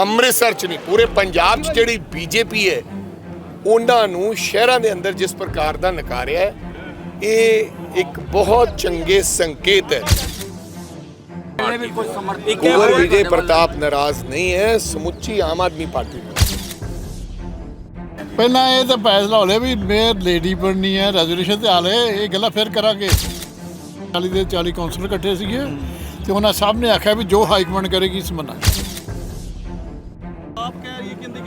ਅੰਮ੍ਰਿਤਸਰ ਚ ਨਹੀਂ, ਪੂਰੇ ਪੰਜਾਬ ਚ ਜਿਹੜੀ ਬੀਜੇਪੀ ਹੈ, ਉਹਨਾਂ ਨੂੰ ਸ਼ਹਿਰਾਂ ਦੇ ਅੰਦਰ ਜਿਸ ਪ੍ਰਕਾਰ ਦਾ ਨਕਾਰਿਆ ਹੈ, ਇਹ ਇੱਕ ਬਹੁਤ ਚੰਗੇ ਸੰਕੇਤ ਹੈ। ਕੁੰਵਰ ਵਿਜੇ ਪ੍ਰਤਾਪ ਨਾਰਾਜ਼ ਨਹੀਂ ਹੈ, ਸਮੁੱਚੀ ਆਮ ਆਦਮੀ ਪਾਰਟੀ ਪਹਿਲਾਂ ਇਹ ਤਾਂ ਫੈਸਲਾ ਹੋ ਵੀ ਮੇਅਰ ਲੇਡੀ ਬਣਨੀ ਹੈ ਰੈਜ਼ੋਲੂਸ਼ਨ ਤੇ ਹਾਲੇ ਇਹ ਗੱਲਾਂ ਫਿਰ ਕਰਾਂਗੇ। 40 ਦੇ 40 ਕਾਉਂਸਲਰ ਇਕੱਠੇ ਸੀਗੇ, ਤੇ ਉਹਨਾਂ ਸਭ ਨੇ ਆਖਿਆ ਵੀ ਜੋ ਹਾਈ ਕਮਾਂਡ ਕਰੇਗੀ ਸਮਨਾ ਆਪ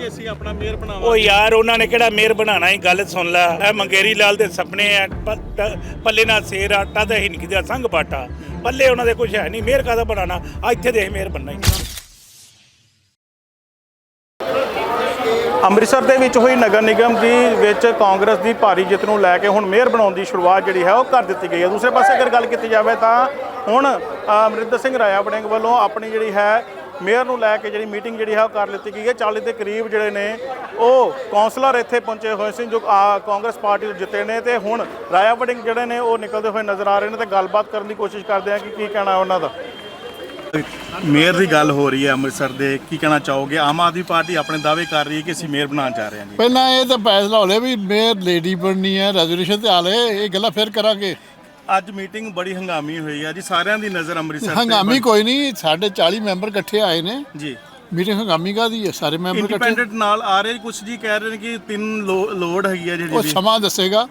ਕਿ ਅਸੀਂ ਆਪਣਾ ਮੇਅਰ ਬਣਾਵਾਂਗੇ। ਉਹ ਯਾਰ ਉਹਨਾਂ ਨੇ ਕਿਹੜਾ ਮੇਰ ਬਣਾਣਾ ਹੀ ਗੱਲ ਸੁਣ ਲੈ। ਇਹ ਮੰਗੇਰੀ ਲਾਲ ਦੇ ਸੁਪਨੇ ਆ। ਪੱਲੇ ਨਾਲ ਸੇਰ ਆਟਾ ਤੇ ਹਿੰਕੀ ਦਾ ਸੰਗ ਪਾਟਾ ਪੱਲੇ ਉਹਨਾਂ ਦੇ ਕੁਝ ਹੈ ਨਹੀਂ। ਮੇਰ ਕਾਦਾ ਬਣਾਣਾ ਆ ਇੱਥੇ ਦੇਖ ਮੇਰ ਬਣਨਾ ਹੀ ਅੰਮ੍ਰਿਤਸਰ ਦੇ ਵਿੱਚ ਹੋਈ ਨਗਰ ਨਿਗਮ ਦੀ ਵਿੱਚ ਕਾਂਗਰਸ ਦੀ ਭਾਰੀ ਜਿੱਤ ਨੂੰ ਲੈ ਕੇ ਹੁਣ ਮੇਅਰ ਬਣਾਉਣ ਦੀ ਸ਼ੁਰੂਆਤ ਜਿਹੜੀ ਹੈ ਉਹ ਕਰ ਦਿੱਤੀ ਗਈ ਹੈ। ਦੂਸਰੇ ਪਾਸੇ ਅਗਰ ਗੱਲ ਕੀਤੀ ਜਾਵੇ ਤਾਂ ਹੁਣ ਅਮਰਿੰਦਰ ਸਿੰਘ ਰਾਇਆ ਵੜਿੰਗ ਵੱਲੋਂ ਆਪਣੀ ਜਿਹੜੀ ਹੈ ਮੇਅਰ ਨੂੰ ਲੈ ਕੇ ਜਿਹੜੀ ਮੀਟਿੰਗ ਜਿਹੜੀ ਹੈ ਉਹ ਕਰ ਲਿੱਤੀ ਗਈ ਹੈ। 40 ਦੇ ਕਰੀਬ ਜਿਹੜੇ ਨੇ ਉਹ ਕਾਉਂਸਲਰ ਇੱਥੇ ਪਹੁੰਚੇ ਹੋਏ ਸੀ ਜੋ ਆ, ਕਾਂਗਰਸ ਪਾਰਟੀ ਤੋਂ ਜਿੱਤੇ ਨੇ ਤੇ ਹੁਣ ਰਾਇਆ ਵੜਿੰਗ ਜਿਹੜੇ ਨੇ ਉਹ ਨਿਕਲਦੇ ਹੋਏ ਨਜ਼ਰ ਆ ਰਹੇ ਨੇ ਤੇ ਗੱਲਬਾਤ ਕਰਨ ਦੀ ਕੋਸ਼ਿਸ਼ ਕਰਦੇ ਆ ਕਿ ਕੀ ਕਹਿਣਾ ਉਹਨਾਂ ਦਾ। ਮੇਅਰ ਦੀ ਗੱਲ ਹੋ ਰਹੀ ਹੈ ਅੰਮ੍ਰਿਤਸਰ ਦੇ ਕੀ ਕਹਿਣਾ ਚਾਹੋਗੇ? ਆਮ ਆਦਮੀ ਪਾਰਟੀ ਆਪਣੇ ਦਾਅਵੇ ਕਰ ਰਹੀ ਹੈ ਕਿ ਅਸੀਂ ਮੇਅਰ ਬਣਾਉਣ ਜਾ ਰਹੇ ਹਾਂ ਜੀ। ਪਹਿਲਾਂ ਇਹ ਤਾਂ ਫੈਸਲਾ ਹੋ ਲਿਆ ਵੀ ਮੇਅਰ ਲੇਡੀ ਬਣਨੀ ਹੈ ਰੈਜ਼ੋਲੂਸ਼ਨ ਤੇ ਹਾਲੇ ਇਹ ਗੱਲਾਂ ਫਿਰ ਕਰਾਂਗੇ। ਅੱਜ ਮੀਟਿੰਗ ਬੜੀ ਹੰਗਾਮੀ ਹੋਈ ਹੈ ਜੀ ਸਾਰਿਆਂ ਦੀ ਨਜ਼ਰ ਅੰਮ੍ਰਿਤਸਰ ਤੇ ਹੰਗਾਮੀ ਕੋਈ ਨਹੀਂ ਸਾਡੇ 40 ਮੈਂਬਰ ਇਕੱਠੇ ਆਏ ਨੇ। ਜੀ। ਮੀਟਿੰਗ ਹੰਗਾਮੀ ਕਾਦੀ ਹੈ ਸਾਰੇ ਮੈਂਬਰ ਇਕੱਠੇ? ਇੰਡੀਪੈਂਡੈਂਟ ਨਾਲ ਆ ਰਹੇ ਕੁਝ ਜੀ ਕਹਿ ਰਹੇ ਨੇ ਕਿ ਤਿੰਨ ਲੋ- ਲੋੜ ਹੈਗੀ ਹੈ ਉਹ ਜਿਹੜੀ ਦੀ। ਸਮਾਂ ਦੱਸੇਗਾ।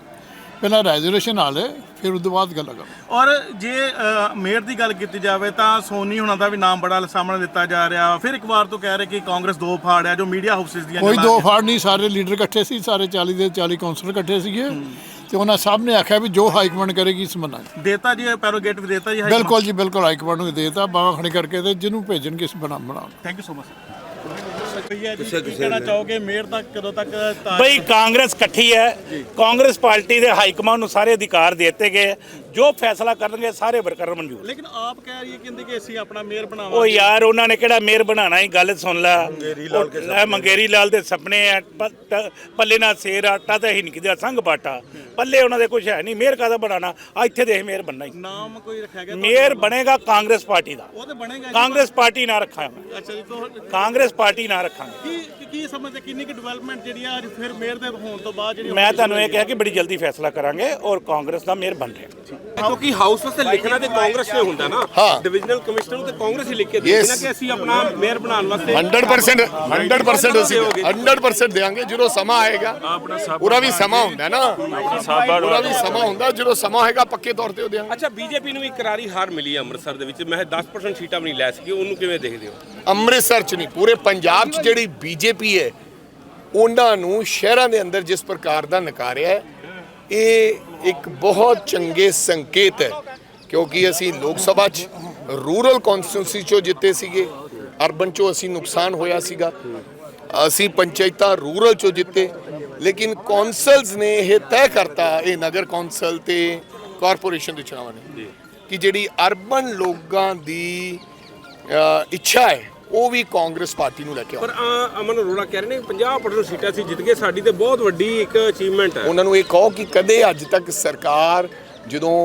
ਪਹਿਲਾਂ ਰੈਜ਼ੋਲੂਸ਼ਨ ਹਾਲੇ ਫਿਰ ਉਸ ਤੋਂ ਬਾਅਦ ਗੱਲ ਕਰਾਂਗੇ ਔਰ ਜੇ ਅ, ਮੇਅਰ ਦੀ ਗੱਲ ਕੀਤੀ ਜਾਵੇ ਤਾਂ ਸੋਨੀ ਹੁਣਾਂ ਦਾ ਵੀ ਨਾਮ ਬੜਾ ਸਾਹਮਣੇ ਦਿੱਤਾ ਜਾ ਰਿਹਾ। ਫਿਰ ਇੱਕ ਵਾਰ ਤੋਂ ਕਹਿ ਰਹੇ ਕਿ ਕਾਂਗਰਸ ਦੋ ਫਾੜ ਹੈ ਜੋ ਮੀਡੀਆ ਹਾਊਸਸ ਦੀਆਂ ਕੋਈ ਗੱਲਾਂ ਦੋ। ਫਾੜ ਨਹੀਂ ਸਾਰੇ ਲੀਡਰ ਇਕੱਠੇ ਸੀ ਸਾਰੇ 40 ਦੇ 40 ਕਾਉਂਸਲਰ ਇਕੱਠੇ ਸੀਗੇ। ਤੇ ਉਹਨਾਂ ਸਭ ਨੇ ਆਖਿਆ ਵੀ ਜੋ ਹਾਈ ਕਮਾਂਡ ਕਰੇਗੀ ਸਮਨਾਂਗੇ ਦੇਤਾ ਜੀ ਪੈਰੋਗੇਟਿਵ ਦੇਤਾ ਜੀ ਬਿਲਕੁਲ ਜੀ ਬਿਲਕੁਲ ਹਾਈ ਕਮਾਂਡ ਨੂੰ ਦੇਤਾ ਬਾਵਾ ਖੜੀ ਕਰਕੇ ਤੇ ਜਿਹਨੂੰ ਭੇਜਣਗੇ ਇਸ ਬਣਾ। ਬਣਾ ਥੈਂਕ ਯੂ ਸੋ ਮਚ ਕੀ ਕਹਿਣਾ ਚਾਹੋਗੇ? ਮੇਅਰ ਤੱਕ ਕਦੋਂ ਤੱਕ ਬਈ ਕਾਂਗਰਸ ਇਕੱਠੀ ਹੈ। ਕਾਂਗਰਸ ਪਾਰਟੀ ਦੇ ਹਾਈ ਕਮਾਂਡ ਨੂੰ ਸਾਰੇ ਅਧਿਕਾਰ ਦੇ ਦਿੱਤੇ ਗਏ ਜੋ ਫੈਸਲਾ ਕਰਨਗੇ ਸਾਰੇ ਵਰਕਰ ਮਨਜ਼ੂਰ। ਲੇਕਿਨ ਆਪ ਕਹਿ ਰਹੀ ਹੈ ਕਹਿੰਦੇ ਕਿ ਅਸੀਂ ਆਪਣਾ ਮੇਅਰ ਉਹ ਬਣਾਵਾਂਗੇ ਯਾਰ ਉਹਨਾਂ ਨੇ ਕਿਹੜਾ ਮੇਰ ਬਣਾਣਾ ਹੀ? ਗੱਲ ਸੁਣ ਲੈ। ਉਹ- ਇਹ ਮੰਗੇਰੀ ਲਾਲ ਦੇ ਸੁਪਨੇ ਆ। ਪੱਲੇ ਨਾਲ ਸੇਰ ਆਟਾ ਤੇ ਹਿੰਕੀ ਦਾ ਸੰਗ ਪਾਟਾ ਪੱਲੇ ਉਹਨਾਂ ਦੇ ਕੁਝ ਹੈ ਨਹੀਂ। ਮੇਰ ਕਾਦਾ ਬਣਾਣਾ ਆ ਇੱਥੇ ਦੇਖ ਮੇਰ ਬਣਨਾ ਹੀ। ਨਾਮ ਕੋਈ ਰੱਖਿਆ ਗਿਆ? ਮੇਰ ਬਣੇਗਾ ਕਾਂਗਰਸ ਪਾਰਟੀ ਦਾ। ਉਹ ਤੇ ਬਣੇਗਾ। ਕਾਂਗਰਸ ਪਾਰਟੀ ਨਾ ਰੱਖਾਂਗੇ ਅੱਛਾ ਜੀ ਤੋਂ ਕਾਂਗਰਸ ਪਾਰਟੀ ਨਾ ਰੱਖਾਂਗੇ। ਕੀ ਕੀ- ਸਮਝਦੇ? ਕਿੰਨੀ ਕਿ ਡਿਵੈਲਪਮੈਂਟ ਜਿਹੜੀ ਆ ਅੱਜ ਫਿਰ ਮੇਅਰ ਦੇ ਹੋਣ ਤੋਂ ਬਾਅਦ ਜਿਹੜੀ ਮੈਂ ਤੁਹਾਨੂੰ ਇਹ ਕਿਹਾ ਕਿ ਬੜੀ ਜਲਦੀ ਫੈਸਲਾ ਕਰਾਂਗੇ ਔਰ ਕਾਂਗਰਸ ਦਾ ਮੇਰ ਬਣ ਰਿਹਾ। ਕਿਉਂਕਿ ਹਾਊਸ ਵਾਸਤੇ ਲਿਖਣਾ ਤੇ ਕਾਂਗਰਸ ਨੇ ਹੁੰਦਾ ਨਾ। ਹਾਂ। ਡਿਵੀਜ਼ਨਲ ਕਮਿਸ਼ਨਰ ਨੂੰ ਤੇ ਕਾਂਗਰਸ ਹੀ ਲਿਖ। ਕੇ Yes. ਦੇਣਾ ਕਿ ਅਸੀਂ ਆਪਣਾ ਮੇਅਰ ਬਣਾਉਣ ਵਾਸਤੇ 100% 100% ਅਸੀਂ 100% ਦੇਾਂਗੇ ਜਦੋਂ ਸਮਾਂ ਆਏਗਾ। ਪੂਰਾ ਵੀ ਸਮਾਂ ਹੁੰਦਾ ਨਾ। ਪੂਰਾ ਵੀ ਸਮਾਂ ਹੁੰਦਾ ਜਦੋਂ ਸਮਾਂ ਹੋਏਗਾ ਪੱਕੇ ਤੌਰ ਤੇ ਉਹ ਦੇਾਂਗੇ ਅੱਛਾ ਬੀਜੇਪੀ ਨੂੰ ਵੀ ਕਰਾਰੀ ਹਾਰ ਮਿਲੀ ਹੈ ਅੰਮ੍ਰਿਤਸਰ ਦੇ ਵਿੱਚ। ਮੈਂ 10% ਸੀਟਾਂ ਵੀ ਨਹੀਂ ਲੈ ਸਕੀ ਉਹਨੂੰ ਕਿਵੇਂ ਦੇਖਦੇ ਹੋ? ਅੰਮ੍ਰਿਤਸਰ ਚ ਨਹੀਂ ਪੂਰੇ ਪੰਜਾਬ ਚ ਜਿਹੜੀ ਬੀਜੇਪੀ ਹੈ ਉਹਨਾਂ ਨੂੰ ਸ਼ਹਿਰਾਂ ਦੇ ਅੰਦਰ ਜਿਸ ਪ੍ਰਕਾਰ ਦਾ ਨਕਾਰਿਆ ਹੈ ਇਹ ਇੱਕ ਬਹੁਤ ਚੰਗੇ ਸੰਕੇਤ ਹੈ, ਕਿਉਂਕਿ ਅਸੀਂ ਲੋਕ ਸਭਾ ਚ ਰੂਰਲ ਕਨਸਟੀਟਿਊਂਸੀ ਚੋਂ ਜਿੱਤੇ ਸੀਗੇ, ਅਰਬਨ ਚੋਂ ਅਸੀਂ ਨੁਕਸਾਨ ਹੋਇਆ ਸੀਗਾ। ਅਸੀਂ ਪੰਚਾਇਤਾਂ ਰੂਰਲ ਚੋਂ ਜਿੱਤੇ, ਲੇਕਿਨ ਕੌਂਸਲਸ ਨੇ ਇਹ ਤੈਅ ਕਰਤਾ, ਇਹ ਨਗਰ ਕੌਂਸਲ ਤੇ ਕਾਰਪੋਰੇਸ਼ਨ ਦੇ ਚੁਣਾਵਾਂ ਨੇ ਕਿ ਜਿਹੜੀ ਅਰਬਨ ਲੋਕਾਂ ਦੀ ਇੱਛਾ ਹੈ ਉਹ ਵੀ ਕਾਂਗਰਸ ਪਾਰਟੀ ਨੂੰ ਲੈ ਕੇ ਆਉਣ ਪਰ ਆ, ਅਮਨ ਅਰੋੜਾ ਕਹਿ ਰਹੇ ਨੇ 50% ਸੀਟਾਂ ਸੀ ਜਿੱਤ ਗਏ। ਸਾਡੀ ਤੇ ਬਹੁਤ ਵੱਡੀ ਇੱਕ ਅਚੀਵਮੈਂਟ ਹੈ। ਉਹਨਾਂ ਨੂੰ ਇਹ ਕਹੋ ਕਿ ਕਦੇ ਅੱਜ ਤੱਕ ਸਰਕਾਰ ਜਦੋਂ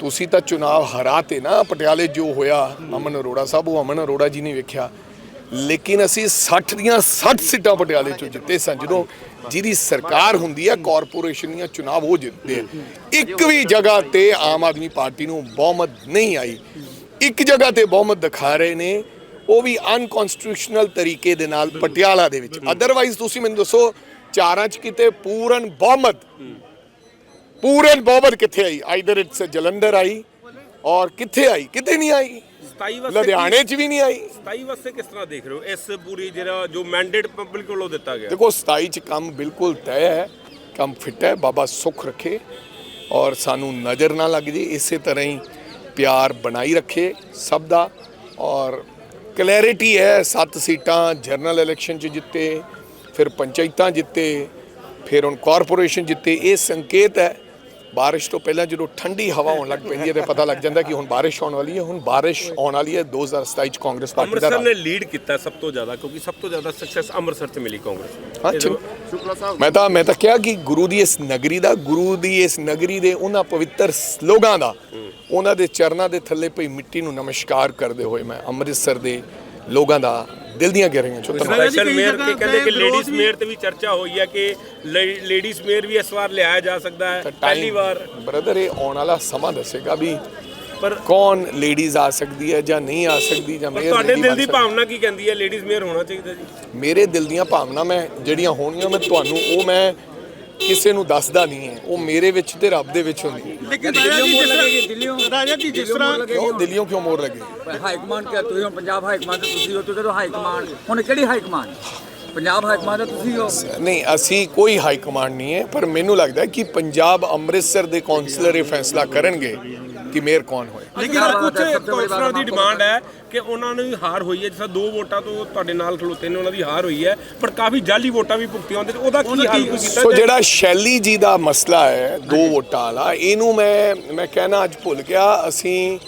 ਤੁਸੀਂ ਤਾਂ ਚੁਣਾਵ ਹਰਾਤੇ ਨਾ ਪਟਿਆਲੇ ਜੋ ਹੋਇਆ ਅਮਨ ਅਰੋੜਾ ਸਾਹਿਬ ਉਹ ਅਮਨ ਅਰੋੜਾ ਜੀ ਨੇ ਵੇਖਿਆ। ਲੇਕਿਨ ਅਸੀਂ 60 ਦੀਆਂ 60 ਸੀਟਾਂ ਪਟਿਆਲੇ ਚੋਂ ਜਿੱਤੇ ਸਨ ਜਦੋਂ ਜਿਹਦੀ ਸਰਕਾਰ ਹੁੰਦੀ ਹੈ ਕਾਰਪੋਰੇਸ਼ਨ ਦੀਆਂ ਚੁਣਾਵ ਉਹ ਜਿੱਤਦੇ ਇੱਕ ਵੀ ਜਗ੍ਹਾ ਤੇ ਆਮ ਆਦਮੀ ਪਾਰਟੀ ਨੂੰ ਬਹੁਮਤ ਨਹੀਂ ਆਈ। ਇੱਕ ਜਗ੍ਹਾ ਤੇ ਬਹੁਮਤ ਦਿਖਾ ਰਹੇ ਨੇ ਉਹ ਵੀ ਅਨਕਨਸਟੀਟਿਊਸ਼ਨਲ ਤਰੀਕੇ ਦੇ ਨਾਲ ਪਟਿਆਲਾ ਦੇ ਵਿੱਚ। ਅਦਰਵਾਈਜ਼ ਤੁਸੀਂ ਮੈਨੂੰ ਦੱਸੋ ਚਾਰਾਂ ਚ ਕਿਤੇ ਪੂਰਨ ਬਹੁਮਤ? ਪੂਰਨ ਬਹੁਮਤ ਕਿੱਥੇ ਆਈ? ਆਈਦਰ ਇਟਸ ਜਲੰਧਰ ਆਈ ਔਰ ਕਿੱਥੇ ਆਈ? ਕਿਤੇ ਨਹੀਂ ਆਈ। 27 ਵਾਸਤੇ ਲੁਧਿਆਣੇ ਚ ਵੀ ਨਹੀਂ ਆਈ। 27 ਵਾਸਤੇ ਕਿਸ ਤਰ੍ਹਾਂ ਦੇਖ ਰਹੇ ਹੋ? ਇਸ ਪੂਰੀ ਜਿਹੜਾ ਜੋ ਮੈਂਡੇਟ ਪਬਲਿਕ ਵੱਲੋਂ ਦਿੱਤਾ ਗਿਆ। ਦੇਖੋ 27 ਚ ਕੰਮ ਬਿਲਕੁਲ ਤੈਅ ਹੈ ਕੰਮ ਫਿੱਟ ਹੈ ਬਾਬਾ ਸੁੱਖ ਰੱਖੇ ਔਰ ਸਾਨੂੰ ਨਜ਼ਰ ਨਾ ਲੱਗ ਜੇ ਇਸੇ ਤਰ੍ਹਾਂ ਹੀ ਪਿਆਰ ਬਣਾਈ ਰੱਖੇ ਸਭ ਦਾ ਔਰ ਕਲੈਰਿਟੀ ਹੈ ਸੱਤ ਸੀਟਾਂ ਜਨਰਲ ਇਲੈਕਸ਼ਨ ਚ ਜਿੱਤੇ ਫਿਰ ਪੰਚਾਇਤਾਂ ਜਿੱਤੇ ਫਿਰ ਹੁਣ ਕਾਰਪੋਰੇਸ਼ਨ ਜਿੱਤੇ ਇਹ ਸੰਕੇਤ ਹੈ। ਬਾਰਿਸ਼ ਤੋਂ ਪਹਿਲਾਂ ਜਦੋਂ ਠੰਡੀ ਹਵਾ ਆਉਣ ਲੱਗ ਪੈਂਦੀ ਹੈ ਤੇ ਪਤਾ ਲੱਗ ਜਾਂਦਾ ਕਿ ਹੁਣ ਬਾਰਿਸ਼ ਆਉਣ ਵਾਲੀ ਹੈ। ਹੁਣ ਬਾਰਿਸ਼ ਆਉਣ ਵਾਲੀ ਹੈ 2027 ਚ ਕਾਂਗਰਸ ਪਾਰਟੀ ਦਾ ਅੰਮ੍ਰਿਤਸਰ। ਨੇ ਲੀਡ ਕੀਤਾ ਸਭ ਤੋਂ ਜ਼ਿਆਦਾ ਕਿਉਂਕਿ ਸਭ ਤੋਂ ਜ਼ਿਆਦਾ ਸਕਸੈਸ ਅੰਮ੍ਰਿਤਸਰ 'ਚ ਮਿਲੀ ਕਾਂਗਰਸ ਹਾਂ ਮੈਂ ਤਾਂ ਮੈਂ ਤਾਂ ਕਿਹਾ ਕਿ ਗੁਰੂ ਦੀ ਇਸ ਨਗਰੀ ਦਾ ਗੁਰੂ ਦੀ ਇਸ ਨਗਰੀ ਦੇ ਉਹਨਾਂ ਪਵਿੱਤਰ ਲੋਕਾਂ ਦਾ ਉਹਨਾਂ ਦੇ ਚਰਨਾਂ ਦੇ ਥੱਲੇ ਪਈ ਮਿੱਟੀ ਨੂੰ ਨਮਸਕਾਰ ਕਰਦੇ ਹੋਏ ਮੈਂ ਅੰਮ੍ਰਿਤਸਰ ਦੇ ਲੋਕਾਂ ਦਾ ਦਿਲ ਦੀਆਂ ਗਹਿਰਾਈਆਂ ਚੋਂ ਧੰਨਵਾਦ। ਸਪੈਸ਼ਲ ਮੇਅਰ ਕੀ ਕਹਿੰਦੇ ਕਿ ਲੇਡੀਜ਼ ਮੇਅਰ ਤੇ ਵੀ ਚਰਚਾ ਹੋਈ ਹੈ ਕਿ ਲੇਡੀਜ਼ ਮੇਅਰ ਵੀ ਇਸ ਵਾਰ ਲਿਆਇਆ ਜਾ ਸਕਦਾ ਹੈ। ਪਹਿਲੀ ਵਾਰ। ਬ੍ਰਦਰ ਇਹ ਆਉਣ ਵਾਲਾ ਸਮਾਂ ਦੱਸੇਗਾ ਵੀ ਪਰ ਕੌਣ ਲੇਡੀਜ਼ ਆ ਸਕਦੀ ਹੈ ਜਾਂ ਨਹੀਂ ਆ ਸਕਦੀ ਜਾਂ ਮੇਅਰ ਤੁਹਾਡੇ ਦਿਲ ਦੀ। ਭਾਵਨਾ ਕੀ ਕਹਿੰਦੀ ਹੈ? ਲੇਡੀਜ਼ ਮੇਅਰ ਹੋਣਾ ਚਾਹੀਦਾ ਜੀ। ਮੇਰੇ ਦਿਲ ਦੀਆਂ ਭਾਵਨਾ ਮੈਂ ਜਿਹੜੀਆਂ ਹੋਣਗੀਆਂ ਮੈਂ ਤੁਹਾਨੂੰ ਉਹ ਮੈਂ ਕਿਸੇ ਨੂੰ ਦੱਸਦਾ ਨਹੀਂ ਹੈ। ਉਹ ਮੇਰੇ ਵਿੱਚ ਤੇ ਰੱਬ ਦੇ ਵਿੱਚ ਹੁੰਦੀ ਹੈ। ਲੇਕਿਨ ਰਾਜਾ ਜੀ ਜਿਸ ਤਰ੍ਹਾਂ ਰਾਜਾ ਜੀ ਜਿਸ ਤਰ੍ਹਾਂ ਕਿਉਂ ਦਿੱਲੀੋਂ ਕਿਉਂ ਮੋਰ ਲੱਗੇ? ਹਾਈ ਕਮਾਂਡ ਕਿਹਾ ਤੁਸੀਂ ਹੁਣ ਪੰਜਾਬ ਹਾਈ ਕਮਾਂਡ ਤੇ ਤੁਸੀਂ ਹੋ ਤੁਸੀਂ ਤਾਂ ਹਾਈ ਕਮਾਂਡ। ਹੁਣ ਕਿਹੜੀ high command? Punjab high command ਤੁਸੀਂ ਹੋ? ਨਹੀਂ ਅਸੀਂ ਕੋਈ ਹਾਈ ਕਮਾਂਡ ਨਹੀਂ ਹੈ ਪਰ ਮੈਨੂੰ ਲੱਗਦਾ ਹੈ ਕਿ ਪੰਜਾਬ ਅੰਮ੍ਰਿਤਸਰ ਦੇ ਕਾਉਂਸਲਰ ਇਹ ਫੈਸਲਾ ਕਰਨਗੇ ਕਿ ਮੇਅਰ ਕੌਣ ਹੋਏ। ਲੇਕਿਨ ਕੁਝ ਕਾਉਂਸਲਰ ਦੀ ਡਿਮਾਂਡ ਹੈ ਕਿ ਉਹਨਾਂ ਨੂੰ ਵੀ ਹਾਰ ਹੋਈ ਹੈ ਤਰ੍ਹਾਂ ਦੋ ਵੋਟਾਂ ਤੋਂ ਤੁਹਾਡੇ ਨਾਲ ਖਲੋਤੇ ਨੇ ਉਹਨਾਂ ਦੀ ਹਾਰ ਹੋਈ ਹੈ ਪਰ ਕਾਫੀ ਜਾਲੀ ਵੋਟਾਂ ਵੀ ਭੁਗਤੀਆਂ ਹੁੰਦੇ ਤੇ ਉਹਦਾ ਕੀ ਹੱਲ ਕੀਤਾ ਸੋ? ਜਿਹੜਾ ਸ਼ੈਲੀ ਜੀ ਦਾ ਮਸਲਾ ਹੈ ਦੋ ਵੋਟਾਂ ਵਾਲਾ ਇਹਨੂੰ ਮੈਂ ਮੈਂ ਕਹਿਣਾ ਅੱਜ ਭੁੱਲ ਗਿਆ ਅਸੀਂ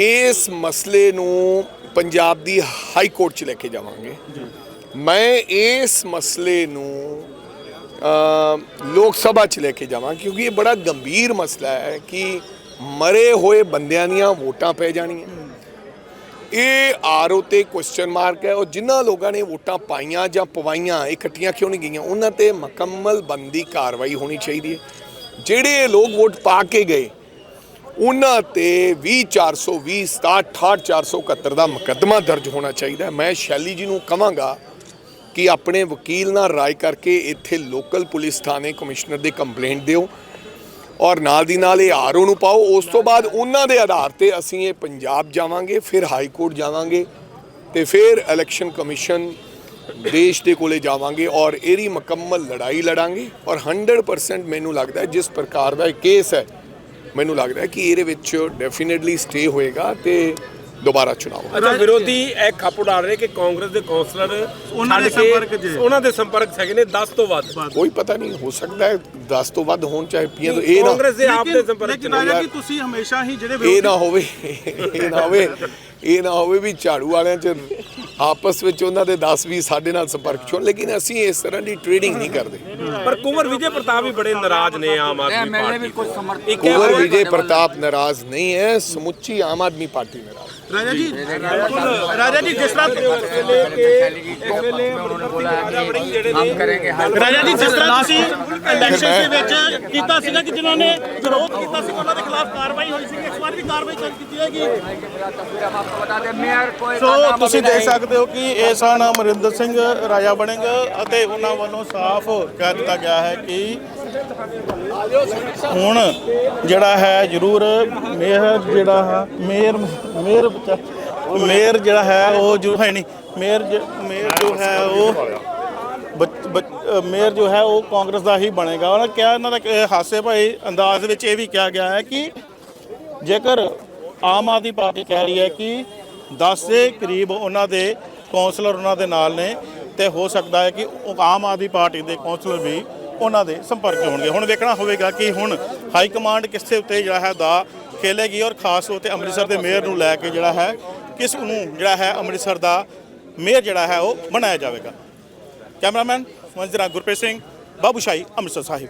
ਇਸ ਮਸਲੇ ਨੂੰ ਪੰਜਾਬ ਦੀ ਹਾਈ ਕੋਰਟ 'ਚ ਲੈ ਕੇ ਜਾਵਾਂਗੇ। ਮੈਂ ਇਸ ਮਸਲੇ ਨੂੰ ਲੋਕ ਸਭਾ 'ਚ ਲੈ ਕੇ ਜਾਵਾਂ ਕਿਉਂਕਿ ਇਹ ਬੜਾ ਗੰਭੀਰ ਮਸਲਾ ਹੈ ਕਿ ਮਰੇ ਹੋਏ ਬੰਦਿਆਂ ਦੀਆਂ ਵੋਟਾਂ ਪੈ ਜਾਣੀਆਂ। ਇਹ ਆਰਓ ਤੇ ਕੁਐਸਚਨ ਮਾਰਕ ਹੈ ਉਹ ਜਿਨ੍ਹਾਂ ਲੋਕਾਂ ਨੇ ਵੋਟਾਂ ਪਾਈਆਂ ਜਾਂ ਪਵਾਈਆਂ, ਇਕੱਠੀਆਂ ਕਿਉਂ ਨਹੀਂ ਗਈਆਂ? ਉਹਨਾਂ ਤੇ ਮੁਕੰਮਲ ਬੰਦੀ ਕਾਰਵਾਈ ਹੋਣੀ ਚਾਹੀਦੀ ਹੈ। ਜਿਹੜੇ ਲੋਕ ਵੋਟ ਪਾ ਕੇ ਗਏ, ਉਹਨਾਂ ਤੇ 20420 67 471 ਦਾ ਮੁਕੱਦਮਾ ਦਰਜ ਹੋਣਾ ਚਾਹੀਦਾ ਮੈਂ ਸ਼ੈਲੀ ਜੀ ਨੂੰ ਕਹਾਂਗਾ ਕਿ ਆਪਣੇ ਵਕੀਲ ਨਾਲ ਰਾਏ ਕਰਕੇ ਇੱਥੇ ਲੋਕਲ ਪੁਲਿਸ ਥਾਣੇ ਕਮਿਸ਼ਨਰ ਦੇ ਕੰਪਲੇਂਟ ਦਿਓ ਔਰ ਨਾਲ ਦੀ ਨਾਲ ਇਹ ਆਰਓ ਨੂੰ ਪਾਓ। ਉਸ ਤੋਂ ਬਾਅਦ ਉਹਨਾਂ ਦੇ ਆਧਾਰ ਤੇ ਅਸੀਂ ਇਹ ਪੰਜਾਬ ਜਾਵਾਂਗੇ, ਫਿਰ ਹਾਈ ਕੋਰਟ ਜਾਵਾਂਗੇ ਤੇ ਫਿਰ ਇਲੈਕਸ਼ਨ ਕਮਿਸ਼ਨ ਦੇਸ਼ ਦੇ ਕੋਲੇ ਜਾਵਾਂਗੇ ਔਰ ਇਹਦੀ ਮੁਕੰਮਲ ਲੜਾਈ ਲੜਾਂਗੇ ਔਰ 100% ਮੈਨੂੰ ਲੱਗਦਾ ਜਿਸ ਪ੍ਰਕਾਰ ਦਾ ਇਹ ਕੇਸ ਹੈ, ਮੈਨੂੰ ਲੱਗਦਾ ਕਿ ਇਹਦੇ ਵਿੱਚ ਡੈਫੀਨਿਟਲੀ ਸਟੇ ਹੋਏਗਾ ਤੇ ਦੁਬਾਰਾ ਚੁਣਾਵ। ਅੱਛਾ ਵਿਰੋਧੀ ਇਹ ਖੱਪ ਉਡਾ ਰਹੇ ਕਿ ਕਾਂਗਰਸ ਦੇ ਕਾਉਂਸਲਰ ਉਹਨਾਂ ਦੇ ਕੇ ਸੰਪਰਕ 'ਚ। ਉਹਨਾਂ ਦੇ ਸੰਪਰਕ ਹੈਗੇ ਨੇ 10 ਤੋਂ ਵੱਧ ਕੋਈ ਪਤਾ ਨਹੀਂ ਹੋ ਸਕਦਾ ਹੈ 10 ਤੋਂ ਵੱਧ ਹੋਣ ਚਾਹੇ ਪੀਆਂ ਤੋਂ ਇਹ ਨਾ ਕਾਂਗਰਸ ਦੇ ਆਪ ਦੇ ਸੰਪਰਕ 'ਚ ਲੇਕਿਨ ਯਾਰ। ਜੀ ਤੁਸੀਂ ਹਮੇਸ਼ਾ ਹੀ ਜਿਹੜੇ ਇਹ ਨਾ ਹੋਵੇ ਇਹ ਨਾ ਹੋਵੇ ਇਹ ਨਾ ਹੋਵੇ ਵੀ ਝਾੜੂ ਵਾਲਿਆਂ ਚ ਆਪਸ ਵਿੱਚ ਉਹਨਾਂ ਦੇ 10 20 ਸਾਡੇ ਨਾਲ ਸੰਪਰਕ ਚੋਂ ਲੇਕਿਨ ਅਸੀਂ ਇਸ ਤਰ੍ਹਾਂ ਦੀ ਟ੍ਰੇਡਿੰਗ ਨਹੀਂ ਕਰਦੇ ਪਰ ਕੁੰਵਰ ਵਿਜੇ ਪ੍ਰਤਾਪ ਵੀ ਬੜੇ ਨਾਰਾਜ਼ ਨੇ ਆਮ ਆਦਮੀ ਪਾਰਟੀ ਹੋਰ- ਵਿਜੇ ਪ੍ਰਤਾਪ ਨਾਰਾਜ਼ ਨਹੀਂ ਹੈ ਸਮੁੱਚੀ ਆਮ ਆਦਮੀ ਪਾਰਟੀ ਨਾਰਾਜ਼ ਰਾਜਾ ਜੀ ਬਿਲਕੁਲ ਰਾਜਾ ਜੀ ਜਿਸ ਤਰ੍ਹਾਂ हम करेंगे हल ਰਾਜਾ ਜੀ ਜਿਸ ਤਰ੍ਹਾਂ ਤੁਸੀਂ ਇਲੈਕਸ਼ਨ ਦੇ ਵਿੱਚ ਕੀਤਾ ਸੀਗਾ ਕਿ ਜਿਨ੍ਹਾਂ ਨੇ ਵਿਰੋਧ ਕੀਤਾ ਸੀ ਉਹਨਾਂ ਦੇ ਖਿਲਾਫ ਕਾਰਵਾਈ ਹੋਈ ਸੀ ਇਸ ਵਾਰ ਵੀ ਕਾਰਵਾਈ ਚੱਲ ਕੀਤੀ ਜਾਏਗੀ हम आपको बता दें मेयर कोई ਸੋ का नाम ਤੁਸੀਂ अभी ਦੇਖ नहीं। ਸਕਦੇ ਹੋ ਕਿ ਇਹ ਸਨ ਅਮਰਿੰਦਰ ਸਿੰਘ ਰਾਜਾ ਬਣਿੰਗ ਅਤੇ ਉਹਨਾਂ ਵੱਲੋਂ ਸਾਫ਼ ਕਹਿ ਦਿੱਤਾ ਗਿਆ ਹੈ ਕਿ ਹੁਣ ਜਿਹੜਾ ਹੈ ਜ਼ਰੂਰ ਮੇਅਰ ਜਿਹੜਾ ਹੈ ਮੇਅਰ ਮੇਅਰ ਬੱਚਾ- ਮੇਅਰ ਜਿਹੜਾ ਹੈ ਉਹ ਜੋ ਹੈ ਨਹੀਂ, ਮੇਅਰ ਜ- ਮੇਅਰ ਜੋ ਹੈ ਉਹ ਬੱਚ- ਮੇਅਰ ਜੋ ਹੈ ਉਹ ਕਾਂਗਰਸ ਦਾ ਹੀ ਬਣੇਗਾ। ਉਹਨਾਂ ਕਿਹਾ ਇਹਨਾਂ ਦਾ ਇੱਕ ਹਾਸੇ ਭਾਈ ਅੰਦਾਜ਼ ਵਿੱਚ ਇਹ ਵੀ ਕਿਹਾ ਗਿਆ ਹੈ ਕਿ ਜੇਕਰ ਆਮ ਆਦਮੀ ਪਾਰਟੀ ਕਹਿ ਰਹੀ ਹੈ ਕਿ 10 ਦੇ ਕਰੀਬ ਉਹਨਾਂ ਦੇ ਕੌਂਸਲਰ ਉਹਨਾਂ ਦੇ ਨਾਲ ਨੇ ਤੇ ਹੋ ਸਕਦਾ ਹੈ ਕਿ ਉਹ ਆਮ ਆਦਮੀ ਪਾਰਟੀ ਦੇ ਕੌਂਸਲਰ ਵੀ ਉਹਨਾਂ ਦੇ ਸੰਪਰਕ 'ਚ ਹੋਣਗੇ। ਹੁਣ ਵੇਖਣਾ ਹੋਵੇਗਾ ਕਿ ਹੁਣ ਹਾਈ ਕਮਾਂਡ ਕਿਸੇ ਉੱਤੇ ਜਿਹੜਾ ਹੈ ਦਾ ਖੇਲੇਗੀ ਔਰ ਖਾਸ ਤੌਰ ਤੇ ਅੰਮ੍ਰਿਤਸਰ ਦੇ ਮੇਅਰ ਨੂੰ ਲੈ ਕੇ ਜਿਹੜਾ ਹੈ, ਕਿਸ ਨੂੰ ਜਿਹੜਾ ਹੈ ਅੰਮ੍ਰਿਤਸਰ ਦਾ ਮੇਅਰ ਜਿਹੜਾ ਹੈ ਉਹ ਬਣਾਇਆ ਜਾਵੇਗਾ। ਕੈਮਰਾਮੈਨ ਮੰਜਰਾ ਗੁਰਪ੍ਰੀਤ ਸਿੰਘ ਬਾਬੂਸ਼ਾਹੀ ਅੰਮ੍ਰਿਤਸਰ ਸਾਹਿਬ।